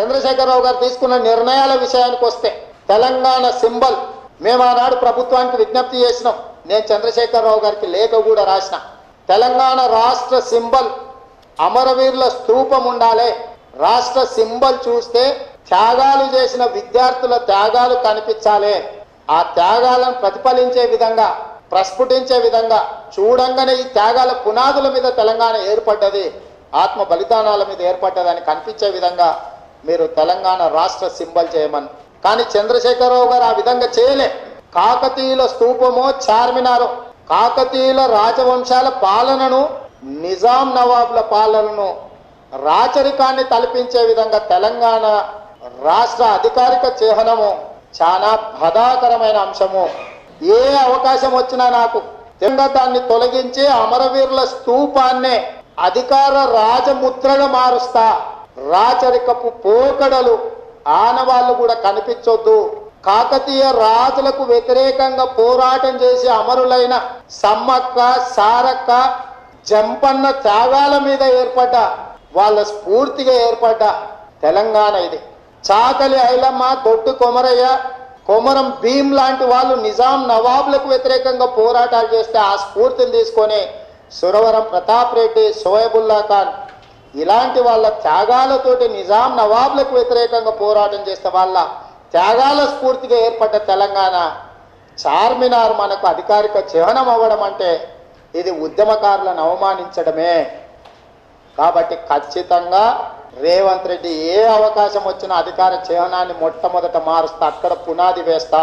చంద్రశేఖరరావు గారు తీసుకున్న నిర్ణయాల విషయానికి వస్తే తెలంగాణ సింబల్ మేము ఆనాడు ప్రభుత్వానికి విజ్ఞప్తి చేసినాం. నేను చంద్రశేఖరరావు గారికి లేఖ కూడా రాసిన. తెలంగాణ రాష్ట్ర సింబల్ అమరవీరుల స్థూపం ఉండాలి. రాష్ట్ర సింబల్ చూస్తే త్యాగాలు చేసిన విద్యార్థుల త్యాగాలు కనిపించాలి. ఆ త్యాగాలను ప్రతిఫలించే విధంగా ప్రస్ఫుటించే విధంగా చూడంగానే ఈ త్యాగాల పునాదుల మీద తెలంగాణ ఏర్పడ్డది. ఆత్మ బలిదానాల మీద ఏర్పడ్డదని కనిపించే విధంగా మీరు తెలంగాణ రాష్ట్ర సింబల్ చేయమని. కానీ చంద్రశేఖరరావు గారు ఆ విధంగా చేయలే. కాకతీయుల స్తూపమో చార్మినారో కాకతీయుల రాజవంశాల పాలనను నిజాం నవాబుల పాలనను రాచరికాన్ని తలపించే విధంగా తెలంగాణ రాష్ట్ర అధికారిక చిహ్నము చాలా బాధాకరమైన అంశము. ఏ అవకాశం వచ్చినా నాకు తింగా దాన్ని తొలగించి అమరవీరుల స్తూపాన్నే అధికార రాజముద్రగా మారుస్తా. రాచరికపు పోకడలు ఆనవాళ్ళు కూడా కనిపించొద్దు. కాకతీయ రాజులకు వ్యతిరేకంగా పోరాటం చేసి అమరులైన సమ్మక్క సారక్క జంపన్న త్యాగాల మీద ఏర్పడ్డ వాళ్ళ స్ఫూర్తిగా ఏర్పడ్డ తెలంగాణ ఇది. చాకలి ఐలమ్మ దొడ్డు కొమరయ్య కొమరం భీం లాంటి వాళ్ళు నిజాం నవాబులకు వ్యతిరేకంగా పోరాటాలు చేస్తే ఆ స్ఫూర్తిని తీసుకొని సురవరం ప్రతాప్ రెడ్డి సోయబుల్లా ఖాన్ ఇలాంటి వాళ్ళ త్యాగాలతోటి నిజాం నవాబులకు వ్యతిరేకంగా పోరాటం చేస్తే వాళ్ళ త్యాగాల స్ఫూర్తిగా ఏర్పడ్డ తెలంగాణ చార్మినార్ మనకు అధికారిక చిహ్నం అవ్వడం అంటే ఇది ఉద్యమకారులను అవమానించడమే. కాబట్టి ఖచ్చితంగా రేవంత్ రెడ్డి ఏ అవకాశం వచ్చినా అధికార చిహ్నాన్ని మొట్టమొదట మారుస్తా అక్కడ పునాది వేస్తా.